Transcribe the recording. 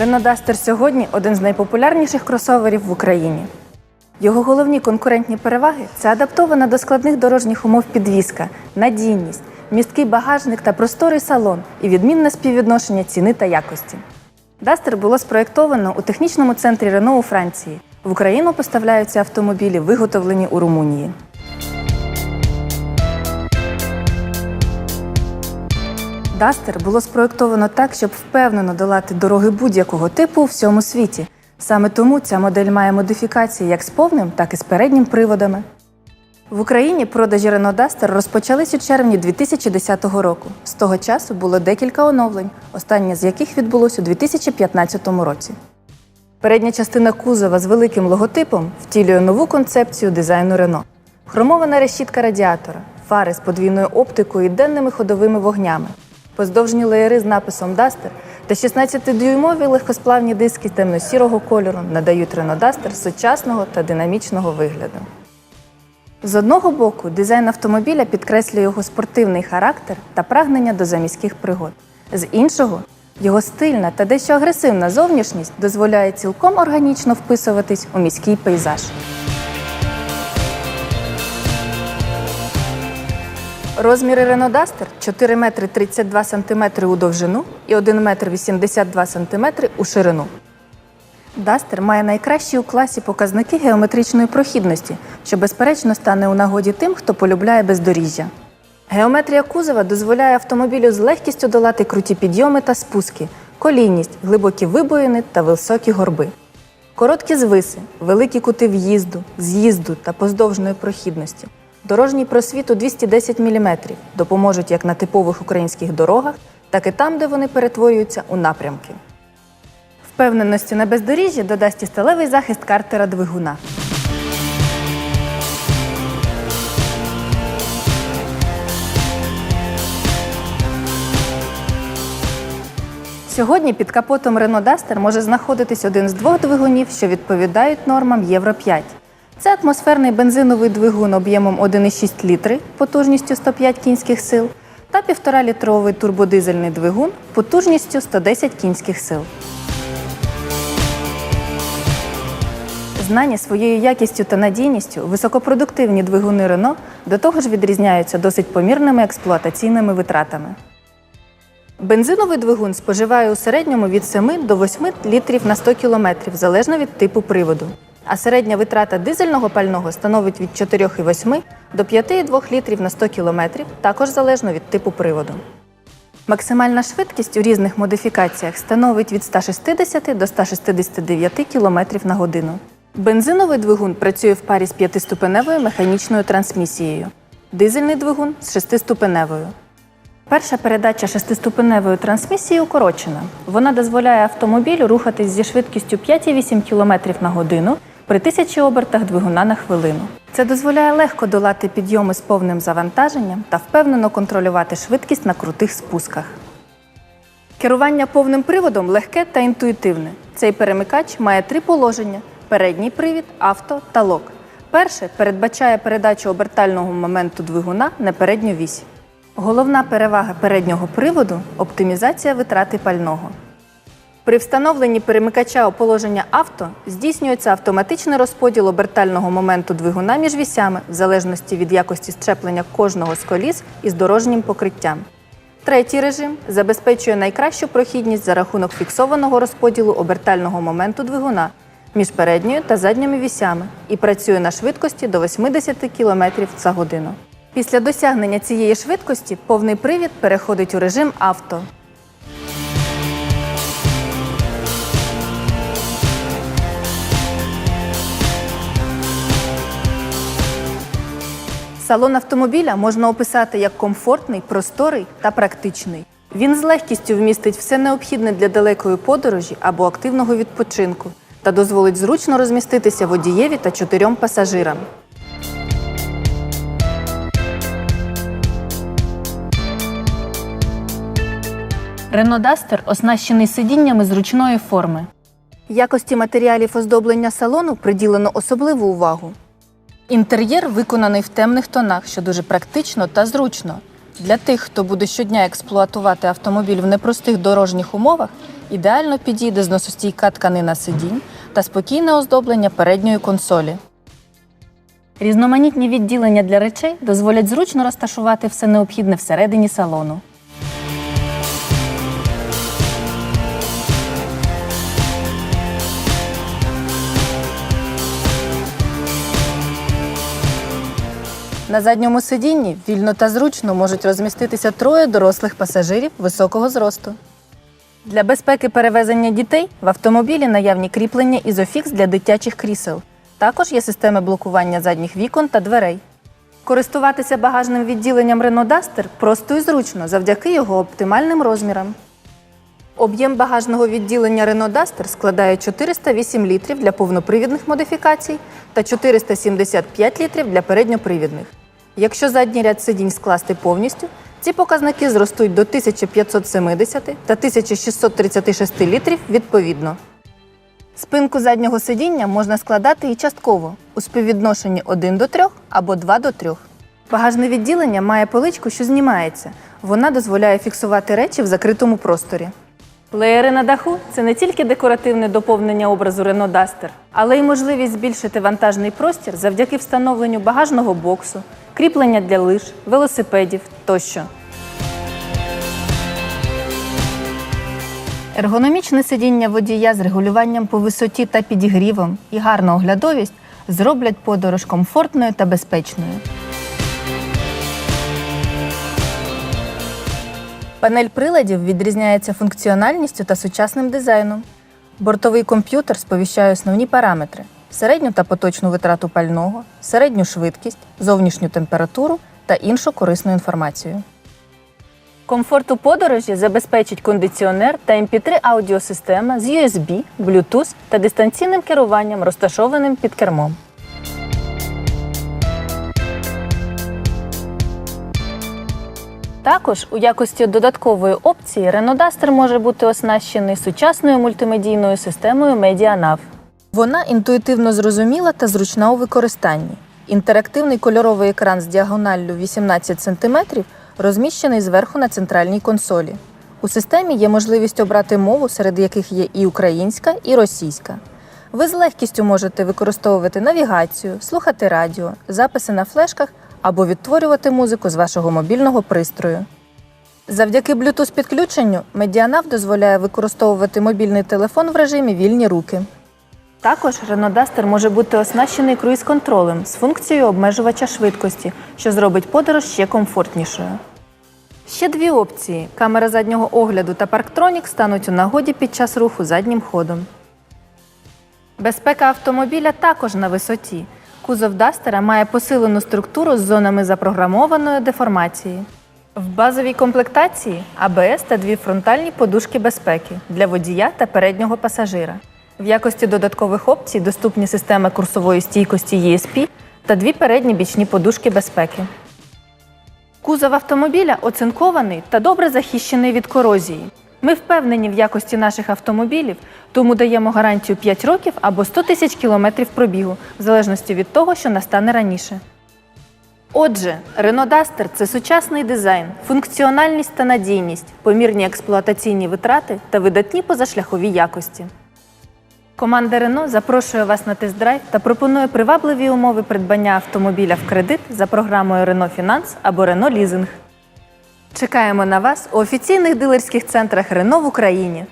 Renault Duster сьогодні один з найпопулярніших кросоверів в Україні. Його головні конкурентні переваги це адаптована до складних дорожніх умов підвізка, надійність, місткий багажник та просторий салон і відмінне співвідношення ціни та якості. Duster було спроєктовано у технічному центрі Renault у Франції. В Україну поставляються автомобілі, виготовлені у Румунії. Дастер було спроєктовано так, щоб впевнено долати дороги будь-якого типу у всьому світі. Саме тому ця модель має модифікації як з повним, так і з переднім приводами. В Україні продажі Renault Duster розпочались у червні 2010 року. З того часу було декілька оновлень, останнє з яких відбулось у 2015 році. Передня частина кузова з великим логотипом втілює нову концепцію дизайну Renault. Хромована решітка радіатора, фари з подвійною оптикою і денними ходовими вогнями, поздовжні леєри з написом Duster та 16-дюймові легкосплавні диски темно-сірого кольору надають Renault Duster сучасного та динамічного вигляду. З одного боку, дизайн автомобіля підкреслює його спортивний характер та прагнення до заміських пригод. З іншого, його стильна та дещо агресивна зовнішність дозволяє цілком органічно вписуватись у міський пейзаж. Розміри Duster 4 метри 32 сантиметри у довжину і 1 метр 82 сантиметри у ширину. Duster має найкращі у класі показники геометричної прохідності, що безперечно стане у нагоді тим, хто полюбляє бездоріжжя. Геометрія кузова дозволяє автомобілю з легкістю долати круті підйоми та спуски, колійність, глибокі вибоїни та високі горби. Короткі звиси, великі кути в'їзду, з'їзду та поздовжної прохідності. Дорожній просвіт у 210 мм допоможуть як на типових українських дорогах, так і там, де вони перетворюються у напрямки. Впевненості на бездоріжжі додасть і сталевий захист картера двигуна. Сьогодні під капотом Renault Duster може знаходитись один з двох двигунів, що відповідають нормам Євро 5. Це атмосферний бензиновий двигун об'ємом 1,6 літри потужністю 105 кінських сил та 1,5-літровий турбодизельний двигун потужністю 110 кінських сил. Знані своєю якістю та надійністю високопродуктивні двигуни Renault до того ж відрізняються досить помірними експлуатаційними витратами. Бензиновий двигун споживає у середньому від 7 до 8 літрів на 100 км залежно від типу приводу. А середня витрата дизельного пального становить від 4,8 до 5,2 літрів на 100 км, також залежно від типу приводу. Максимальна швидкість у різних модифікаціях становить від 160 до 169 км на годину. Бензиновий двигун працює в парі з п'ятиступеневою механічною трансмісією, дизельний двигун з шестиступеневою. Перша передача шестиступеневої трансмісії укорочена. Вона дозволяє автомобілю рухатись зі швидкістю 5,8 км на годину при тисячі обертах двигуна на хвилину. Це дозволяє легко долати підйоми з повним завантаженням та впевнено контролювати швидкість на крутих спусках. Керування повним приводом легке та інтуїтивне. Цей перемикач має три положення: передній привід, авто та лок. Перше передбачає передачу обертального моменту двигуна на передню вісь. Головна перевага переднього приводу оптимізація витрати пального. При встановленні перемикача у положення авто здійснюється автоматичний розподіл обертального моменту двигуна між вісями в залежності від якості щеплення кожного з коліс із дорожнім покриттям. Третій режим забезпечує найкращу прохідність за рахунок фіксованого розподілу обертального моменту двигуна між передньою та задніми вісями і працює на швидкості до 80 км за годину. Після досягнення цієї швидкості повний привід переходить у режим авто. Салон автомобіля можна описати як комфортний, просторий та практичний. Він з легкістю вмістить все необхідне для далекої подорожі або активного відпочинку та дозволить зручно розміститися водієві та чотирьом пасажирам. Renault Duster оснащений сидіннями зручної форми. Якості матеріалів оздоблення салону приділено особливу увагу. Інтер'єр виконаний в темних тонах, що дуже практично та зручно. Для тих, хто буде щодня експлуатувати автомобіль в непростих дорожніх умовах, ідеально підійде зносостійка тканина сидінь та спокійне оздоблення передньої консолі. Різноманітні відділення для речей дозволять зручно розташувати все необхідне всередині салону. На задньому сидінні вільно та зручно можуть розміститися троє дорослих пасажирів високого зросту. Для безпеки перевезення дітей в автомобілі наявні кріплення ізофікс для дитячих крісел. Також є системи блокування задніх вікон та дверей. Користуватися багажним відділенням Renault Duster просто і зручно завдяки його оптимальним розмірам. Об'єм багажного відділення Renault Duster складає 408 літрів для повнопривідних модифікацій та 475 літрів для передньопривідних. Якщо задній ряд сидінь скласти повністю, ці показники зростуть до 1570 та 1636 літрів відповідно. Спинку заднього сидіння можна складати і частково у співвідношенні 1 до 3 або 2 до 3. Багажне відділення має поличку, що знімається. Вона дозволяє фіксувати речі в закритому просторі. Плеєри на даху це не тільки декоративне доповнення образу Renault Duster, але й можливість збільшити вантажний простір завдяки встановленню багажного боксу, кріплення для лиж, велосипедів тощо. Ергономічне сидіння водія з регулюванням по висоті та підігрівом і гарна оглядовість зроблять подорож комфортною та безпечною. Панель приладів відрізняється функціональністю та сучасним дизайном. Бортовий комп'ютер сповіщає основні параметри: середню та поточну витрату пального, середню швидкість, зовнішню температуру та іншу корисну інформацію. Комфорт у подорожі забезпечить кондиціонер та MP3 аудіосистема з USB, Bluetooth та дистанційним керуванням, розташованим під кермом. Також у якості додаткової опції Renault Duster може бути оснащений сучасною мультимедійною системою MediaNav. Вона інтуїтивно зрозуміла та зручна у використанні. Інтерактивний кольоровий екран з діагоналлю 18 см розміщений зверху на центральній консолі. У системі є можливість обрати мову, серед яких є і українська, і російська. Ви з легкістю можете використовувати навігацію, слухати радіо, записи на флешках або відтворювати музику з вашого мобільного пристрою. Завдяки Bluetooth підключенню Medianav дозволяє використовувати мобільний телефон в режимі вільні руки. Також Renault Duster може бути оснащений круїз-контролем з функцією обмежувача швидкості, що зробить подорож ще комфортнішою. Ще дві опції: камера заднього огляду та парктронік стануть у нагоді під час руху заднім ходом. Безпека автомобіля також на висоті. Кузов Дастера має посилену структуру з зонами запрограмованої деформації. В базовій комплектації АБС та дві фронтальні подушки безпеки для водія та переднього пасажира. В якості додаткових опцій доступні системи курсової стійкості ESP та дві передні бічні подушки безпеки. Кузов автомобіля оцинкований та добре захищений від корозії. Ми впевнені в якості наших автомобілів, тому даємо гарантію 5 років або 100 тисяч кілометрів пробігу, в залежності від того, що настане раніше. Отже, Renault Duster – це сучасний дизайн, функціональність та надійність, помірні експлуатаційні витрати та видатні позашляхові якості. Команда Рено запрошує вас на тест-драйв та пропонує привабливі умови придбання автомобіля в кредит за програмою Рено Фінанс або Рено Лізинг. Чекаємо на вас у офіційних дилерських центрах Рено в Україні.